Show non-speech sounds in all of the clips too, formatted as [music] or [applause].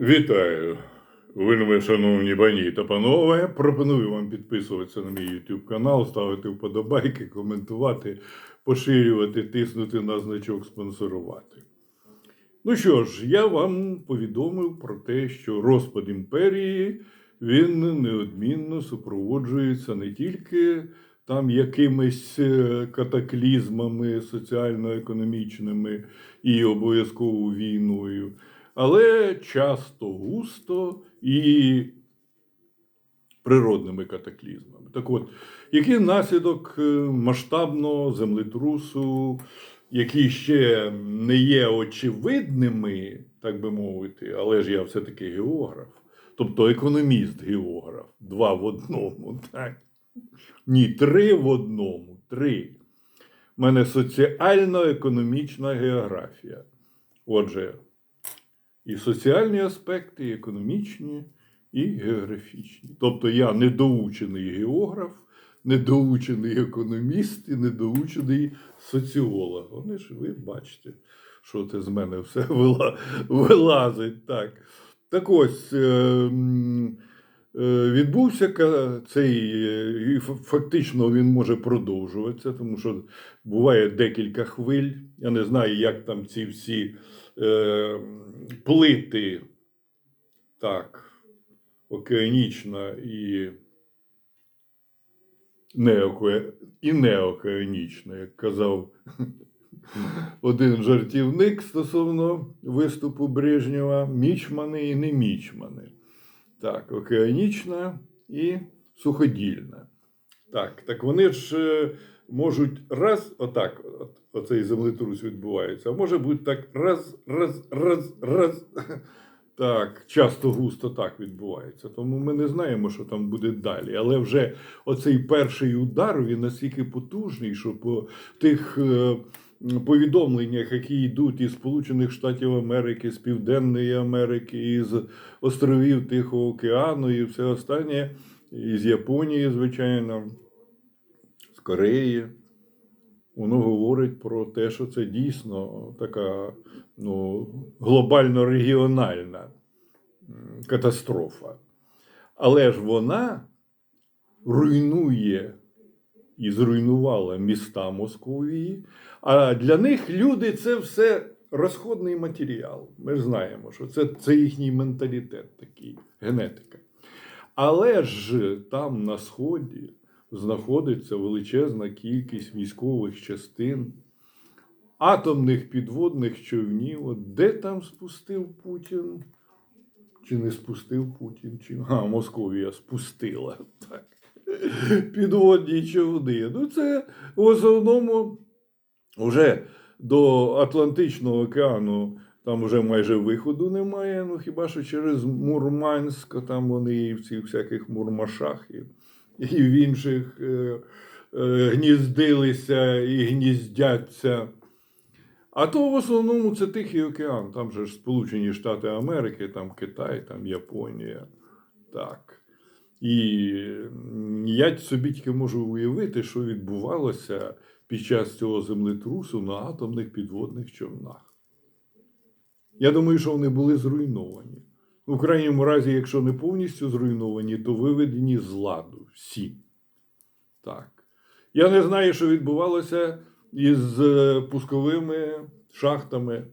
Вітаю, вельми шановні пані та панове. Пропоную вам підписуватися на мій YouTube канал, ставити вподобайки, коментувати, поширювати, тиснути на значок спонсорувати. Ну що ж, я вам повідомив про те, що розпад імперії він неодмінно супроводжується не тільки там якимись е, катаклізмами соціально-економічними і обов'язково війною, але часто густо і природними катаклізмами. Так от, який наслідок е, масштабного землетрусу, які ще не є очевидними, так би мовити, але ж я все-таки географ, тобто економіст-географ, два в одному, [laughs] так? Ні, три в одному, три. У мене соціально-економічна географія. Отже, і соціальні аспекти, і економічні, і географічні. Тобто я недоучений географ, недоучений економіст і недоучений соціолог. Вони ж ви бачите, що це з мене все [laughs] вила- вилазить. Так, так ось. е, е, Відбувся цей, е, і фактично він може продовжуватися, тому що буває декілька хвиль. Я не знаю, як там ці всі е, плити, так, океанічна і, неоке, і неокеанічна, як казав [laughs] один жартівник стосовно виступу Брежнєва, мічмани і не мічмани. Так, океанічна і суходільна. Так, так вони ж е, можуть раз, отак, от, оцей землетрус відбувається, а може бути так раз, раз, раз, раз. [laughs] Так, часто густо так відбувається. Тому ми не знаємо, що там буде далі. Але вже оцей перший удар він настільки потужний, що по тих е, повідомленнях, які йдуть із Сполучених Штатів Америки, з Південної Америки, із островів Тихого океану і все останнє, із Японії, звичайно, з Кореї. Воно говорить про те, що це дійсно така ну, глобально-регіональна катастрофа. Але ж вона руйнує і зруйнувала міста Московії. А для них люди це все розходний матеріал. Ми ж знаємо, що це, це їхній менталітет такий, генетика. Але ж там на Сході знаходиться величезна кількість військових частин, атомних підводних човнів. От де там спустив Путін? Чи не спустив Путін? Чи... А, Московія спустила. [laughs] Так. Підводні човни. Ну, це в основному вже до Атлантичного океану там вже майже виходу немає. Ну хіба що через Мурманськ, там вони і в цих всяких мурмашах і, і в інших е, е, гніздилися і гніздяться. А то в основному це Тихий океан, там же ж Сполучені Штати Америки, там Китай, там Японія. Так. І я собі тільки можу уявити, що відбувалося під час цього землетрусу на атомних підводних човнах. Я думаю, що вони були зруйновані. У крайньому разі, якщо не повністю зруйновані, то виведені з ладу всі. Так. Я не знаю, що відбувалося із е, пусковими шахтами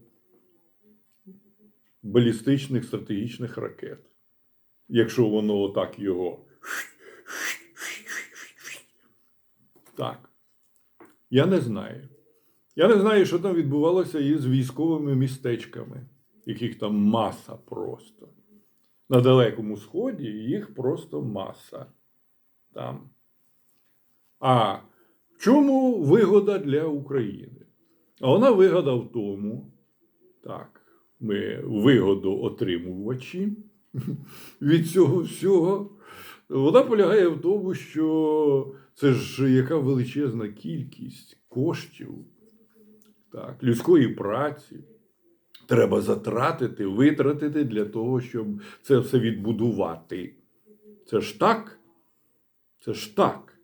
балістичних стратегічних ракет. Якщо воно отак його. Так. Я не знаю. Я не знаю, що там відбувалося із військовими містечками, яких там маса просто. На Далекому Сході їх просто маса. Там. А в чому вигода для України? А вона вигода в тому, так, ми вигоду отримувачі [laughs] від цього всього. Вона полягає в тому, що це ж яка величезна кількість коштів, так, людської праці. Треба затратити, витратити для того, щоб це все відбудувати. Це ж так? Це ж так.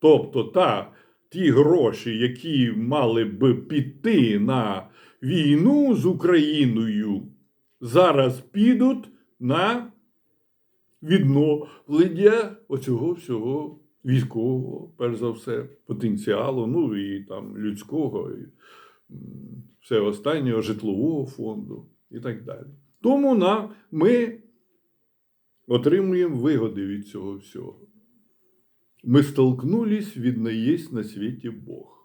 Тобто, та, ті гроші, які мали б піти на війну з Україною, зараз підуть на відновлення оцього всього військового, перш за все, потенціалу, ну і там людського, і все останнього житлового фонду і так далі. Тому на, ми отримуємо вигоди від цього всього. Ми столкнулись від наєсть на світі Бог.